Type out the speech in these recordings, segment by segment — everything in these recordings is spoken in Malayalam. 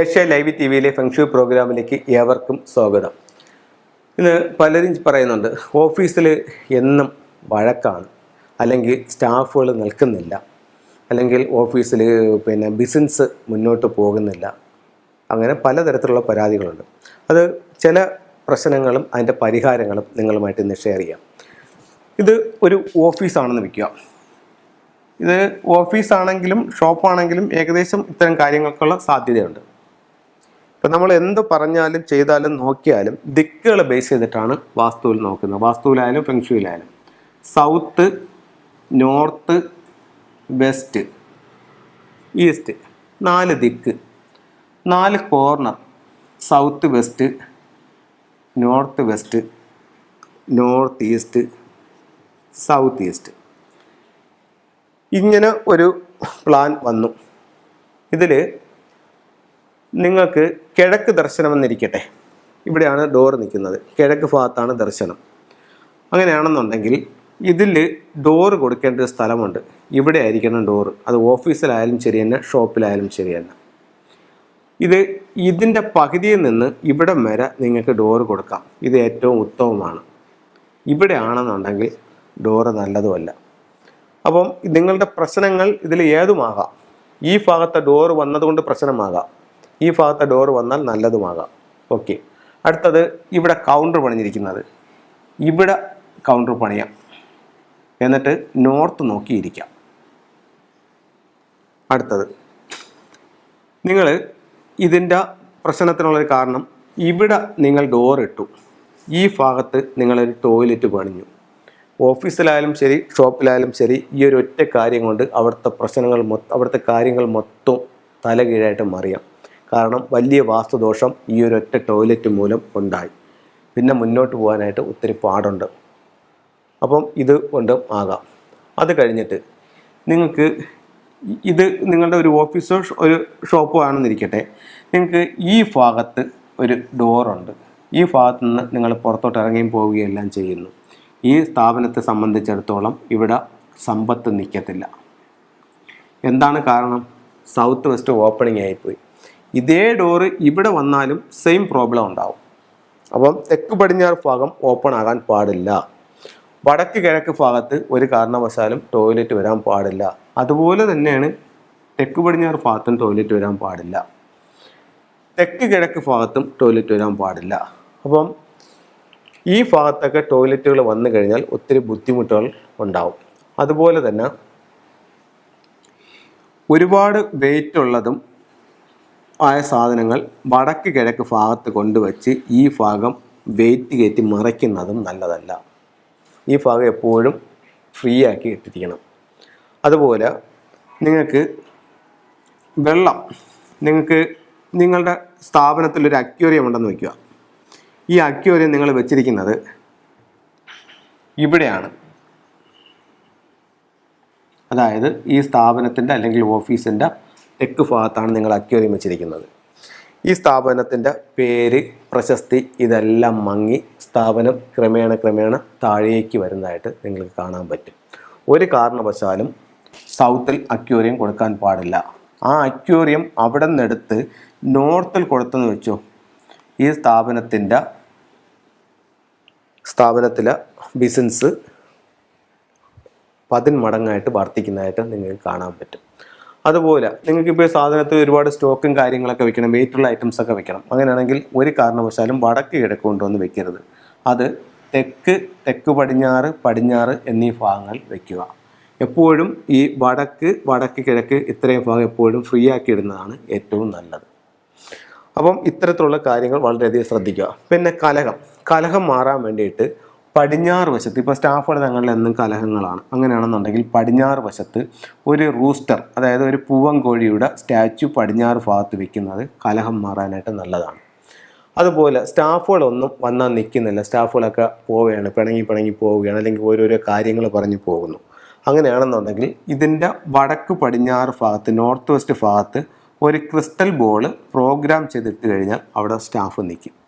ഏഷ്യ ലൈവ് ടി വിയിലെ ഫെങ്ഷു പ്രോഗ്രാമിലേക്ക് ഏവർക്കും സ്വാഗതം. ഇന്ന് പലരും പറയുന്നുണ്ട് ഓഫീസിൽ എന്നും വഴക്കാണ് അല്ലെങ്കിൽ സ്റ്റാഫുകൾ നിൽക്കുന്നില്ല അല്ലെങ്കിൽ ഓഫീസിൽ പിന്നെ ബിസിനസ് മുന്നോട്ട് പോകുന്നില്ല അങ്ങനെ പലതരത്തിലുള്ള പരാതികളുണ്ട്. അത് ചില പ്രശ്നങ്ങളും അതിന്റെ പരിഹാരങ്ങളും നിങ്ങളുമായിട്ട് ഇന്ന് ഷെയർ ചെയ്യാം. ഇത് ഒരു ഓഫീസാണെന്ന് വയ്ക്കുക ഇത് ഓഫീസാണെങ്കിലും ഷോപ്പാണെങ്കിലും ഏകദേശം ഇത്തരം കാര്യങ്ങൾക്കുള്ള സാധ്യതയുണ്ട്. ഇപ്പം നമ്മൾ എന്ത് പറഞ്ഞാലും ചെയ്താലും നോക്കിയാലും ദിക്കുകൾ ബേസ് ചെയ്തിട്ടാണ് വാസ്തുവിൽ നോക്കുന്നത്. വാസ്തുവിലായാലും ഫെങ്ഷുവിലായാലും സൗത്ത് നോർത്ത് വെസ്റ്റ് ഈസ്റ്റ് നാല് ദിക്ക്. നാല് corner south west north west north east south east ഇങ്ങനെ ഒരു പ്ലാൻ വന്നു. ഇതിൽ നിങ്ങൾക്ക് കിഴക്ക് ദർശനം എന്നിരിക്കട്ടെ. ഇവിടെയാണ് ഡോർ നിൽക്കുന്നത്. കിഴക്ക് ഭാഗത്താണ് ദർശനം. അങ്ങനെയാണെന്നുണ്ടെങ്കിൽ ഇതിൽ ഡോറ് കൊടുക്കേണ്ട ഒരു സ്ഥലമുണ്ട്. ഇവിടെ ആയിരിക്കണം ഡോറ് അത് ഓഫീസിലായാലും ശരി തന്നെ ഷോപ്പിലായാലും ശരി തന്നെ. ഇത് ഇതിന്റെ പകുതിയിൽ നിന്ന് ഇവിടം വരെ നിങ്ങൾക്ക് ഡോറ് കൊടുക്കാം. ഇത് ഏറ്റവും ഉത്തമമാണ്. ഇവിടെ ആണെന്നുണ്ടെങ്കിൽ ഡോറ് നല്ലതുമല്ല. അപ്പം നിങ്ങളുടെ പ്രശ്നങ്ങൾ ഇതിൽ ഏതുമാകാം? ഈ ഭാഗത്തെ ഡോറ് വന്നതുകൊണ്ട് പ്രശ്നമാകാം. ഈ ഭാഗത്തെ ഡോർ വന്നാൽ നല്ലതുമാകാം. ഓക്കെ അടുത്തത് ഇവിടെ കൗണ്ടർ പണിഞ്ഞിരിക്കുന്നത്. ഇവിടെ കൗണ്ടർ പണിയാം. എന്നിട്ട് നോർത്ത് നോക്കിയിരിക്കാം. അടുത്തത്. നിങ്ങൾ ഇതിന്റെ പ്രശ്നത്തിനുള്ളൊരു കാരണം ഇവിടെ നിങ്ങൾ ഡോർ ഇട്ടു. ഈ ഭാഗത്ത് നിങ്ങളൊരു ടോയ്ലറ്റ് പണിഞ്ഞു. ഓഫീസിലായാലും ശരി ഷോപ്പിലായാലും ശരി ഈ ഒരു ഒറ്റ കാര്യം കൊണ്ട് അവിടുത്തെ പ്രശ്നങ്ങൾ മൊത്തം അവിടുത്തെ കാര്യങ്ങൾ മൊത്തം തലകീഴായിട്ട് മറിയാം. കാരണം വലിയ വാസ്തുദോഷം ഈ ഒറ്റ ടോയ്ലറ്റ് മൂലം ഉണ്ടായി. പിന്നെ മുന്നോട്ട് പോകാനായിട്ട് ഒത്തിരി പാടുണ്ട്. അപ്പം ഇത് കൊണ്ടും ആകാം. അത് കഴിഞ്ഞിട്ട് നിങ്ങൾക്ക് ഇത് നിങ്ങളുടെ ഒരു ഓഫീസോ ഒരു ഷോപ്പോ ആണെന്നിരിക്കട്ടെ നിങ്ങൾക്ക് ഈ ഭാഗത്ത് ഒരു ഡോറുണ്ട് ഈ ഭാഗത്ത് നിന്ന് നിങ്ങൾ പുറത്തോട്ട് ഇറങ്ങിയും പോവുകയും എല്ലാം ചെയ്യുന്നു. ഈ സ്ഥാപനത്തെ സംബന്ധിച്ചിടത്തോളം ഇവിടെ സമ്പത്ത് നിൽക്കത്തില്ല. എന്താണ് കാരണം? സൗത്ത് വെസ്റ്റ് ഓപ്പണിംഗ് ആയിപ്പോയി. ഇതേ ഡോറ് ഇവിടെ വന്നാലും സെയിം പ്രോബ്ലം ഉണ്ടാവും. അപ്പം തെക്ക് പടിഞ്ഞാറ് ഭാഗം ഓപ്പൺ ആകാൻ പാടില്ല. വടക്ക് കിഴക്ക് ഭാഗത്ത് ഒരു കാരണവശാലും ടോയ്ലറ്റ് വരാൻ പാടില്ല. അതുപോലെ തന്നെയാണ് തെക്ക് പടിഞ്ഞാറ് ഭാഗത്തും ടോയ്ലറ്റ് വരാൻ പാടില്ല. തെക്ക് കിഴക്ക് ഭാഗത്തും ടോയ്ലറ്റ് വരാൻ പാടില്ല. അപ്പം ഈ ഭാഗത്തൊക്കെ ടോയ്ലറ്റുകൾ വന്നു കഴിഞ്ഞാൽ ഒത്തിരി ബുദ്ധിമുട്ടുകൾ ഉണ്ടാവും. അതുപോലെ തന്നെ ഒരുപാട് വെയിറ്റ് ഉള്ളതും ആയ സാധനങ്ങൾ വടക്ക് കിഴക്ക് ഭാഗത്ത് കൊണ്ടുവച്ച് ഈ ഭാഗം വെയിറ്റ് കയറ്റി മറയ്ക്കുന്നതും നല്ലതല്ല. ഈ ഭാഗം എപ്പോഴും ഫ്രീ ആക്കി ഇട്ടിരിക്കണം. അതുപോലെ നിങ്ങൾക്ക് വെള്ളം നിങ്ങൾക്ക് നിങ്ങളുടെ സ്ഥാപനത്തിൽ ഒരു അക്വേറിയം ഉണ്ടെന്ന് വയ്ക്കുക ഈ അക്വേറിയം നിങ്ങൾ വെച്ചിരിക്കുന്നത് ഇവിടെയാണ്. അതായത് ഈ സ്ഥാപനത്തിന്റെ അല്ലെങ്കിൽ ഓഫീസിന്റെ തെക്ക് ഭാഗത്താണ് നിങ്ങൾ അക്വേറിയം വെച്ചിരിക്കുന്നത്. ഈ സ്ഥാപനത്തിന്റെ പേര് പ്രശസ്തി ഇതെല്ലാം മങ്ങി സ്ഥാപനം ക്രമേണ ക്രമേണ താഴേക്ക് വരുന്നതായിട്ട് നിങ്ങൾക്ക് കാണാൻ പറ്റും. ഒരു കാരണവശാലും സൗത്തിൽ അക്വേറിയം കൊടുക്കാൻ പാടില്ല. ആ അക്വേറിയം അവിടെ നിന്നെടുത്ത് നോർത്തിൽ കൊടുത്തെന്ന് വെച്ചോ ഈ സ്ഥാപനത്തിന്റെ സ്ഥാപനത്തിലെ ബിസിനസ് പതിന്മടങ്ങായിട്ട് വർദ്ധിക്കുന്നതായിട്ട് നിങ്ങൾക്ക് കാണാൻ പറ്റും. അതുപോലെ നിങ്ങൾക്ക് ഇപ്പോൾ സാധനത്തിൽ ഒരുപാട് സ്റ്റോക്കും കാര്യങ്ങളൊക്കെ വെക്കണം വെയിറ്റുള്ള ഐറ്റംസ് ഒക്കെ വെക്കണം. അങ്ങനെയാണെങ്കിൽ ഒരു കാരണവശാലും വടക്ക് കിഴക്ക് കൊണ്ടുവന്ന് വെക്കരുത്. അത് തെക്ക് തെക്ക് പടിഞ്ഞാറ് പടിഞ്ഞാറ് എന്നീ ഭാഗങ്ങൾ വെക്കുക. എപ്പോഴും ഈ വടക്ക് വടക്ക് കിഴക്ക് ഇത്രയും ഭാഗം എപ്പോഴും ഫ്രീ ആക്കി ഇടുന്നതാണ് ഏറ്റവും നല്ലത്. അപ്പം ഇത്തരത്തിലുള്ള കാര്യങ്ങൾ വളരെയധികം ശ്രദ്ധിക്കുക. പിന്നെ കലഹം. കലഹം മാറാൻ വേണ്ടിയിട്ട് പടിഞ്ഞാറ് വശത്ത് ഇപ്പോൾ സ്റ്റാഫുകൾ തങ്ങളിൽ എന്നും കലഹങ്ങളാണ്. അങ്ങനെയാണെന്നുണ്ടെങ്കിൽ പടിഞ്ഞാറ് വശത്ത് ഒരു റൂസ്റ്റർ അതായത് ഒരു പൂവൻ കോഴിയുടെ സ്റ്റാച്ചു പടിഞ്ഞാറ് ഭാഗത്ത് വെക്കുന്നത് കലഹം മാറാനായിട്ട് നല്ലതാണ്. അതുപോലെ സ്റ്റാഫുകളൊന്നും വന്നാൽ നിൽക്കുന്നില്ല. സ്റ്റാഫുകളൊക്കെ പോവുകയാണ് പിണങ്ങി പിണങ്ങി പോവുകയാണ് അല്ലെങ്കിൽ ഓരോരോ കാര്യങ്ങൾ പറഞ്ഞു പോകുന്നു. അങ്ങനെയാണെന്നുണ്ടെങ്കിൽ ഇതിന്റെ വടക്ക് പടിഞ്ഞാറ് ഭാഗത്ത് നോർത്ത് വെസ്റ്റ് ഭാഗത്ത് ഒരു ക്രിസ്റ്റൽ ബോൾ പ്രോഗ്രാം ചെയ്തിട്ട് കഴിഞ്ഞാൽ അവിടെ സ്റ്റാഫ് നിൽക്കും.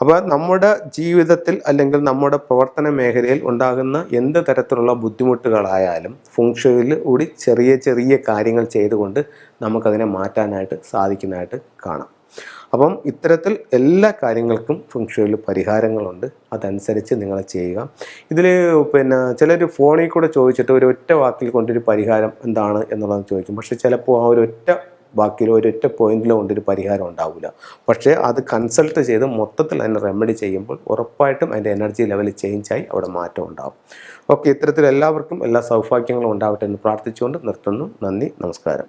അപ്പോൾ നമ്മുടെ ജീവിതത്തിൽ അല്ലെങ്കിൽ നമ്മുടെ പ്രവർത്തന മേഖലയിൽ ഉണ്ടാകുന്ന എന്ത് തരത്തിലുള്ള ബുദ്ധിമുട്ടുകളായാലും ഫുങ്ഷയിൽ കൂടി ചെറിയ ചെറിയ കാര്യങ്ങൾ ചെയ്തുകൊണ്ട് നമുക്കതിനെ മാറ്റാനായിട്ട് സാധിക്കുന്നതായിട്ട് കാണാം. അപ്പം ഇത്തരത്തിൽ എല്ലാ കാര്യങ്ങൾക്കും ഫുങ്ഷയിൽ പരിഹാരങ്ങളുണ്ട്. അതനുസരിച്ച് നിങ്ങൾ ചെയ്യുക. ഇതിൽ പിന്നെ ചിലർ ഫോണിൽ കൂടെ ചോദിച്ചിട്ട് ഒരു ഒറ്റ വാക്കിൽ കൊണ്ടൊരു പരിഹാരം എന്താണ് എന്നുള്ളത് ചോദിക്കും. പക്ഷേ ചിലപ്പോൾ ആ ഒരു ഒറ്റ ബാക്കിയിൽ ഒരൊറ്റ പോയിന്റിലോ കൊണ്ടൊരു പരിഹാരം ഉണ്ടാവില്ല പക്ഷേ അത് കൺസൾട്ട് ചെയ്ത് മൊത്തത്തിൽ അതിനെ റെമഡി ചെയ്യുമ്പോൾ ഉറപ്പായിട്ടും അതിന്റെ എനർജി ലെവൽ ചേഞ്ചായി അവിടെ മാറ്റം ഉണ്ടാകും ഓക്കെ ഇത്തരത്തിൽ എല്ലാവർക്കും എല്ലാ സൗഭാഗ്യങ്ങളും ഉണ്ടാവട്ടെ എന്ന് പ്രാർത്ഥിച്ചുകൊണ്ട് നിർത്തുന്നു. നന്ദി നമസ്കാരം.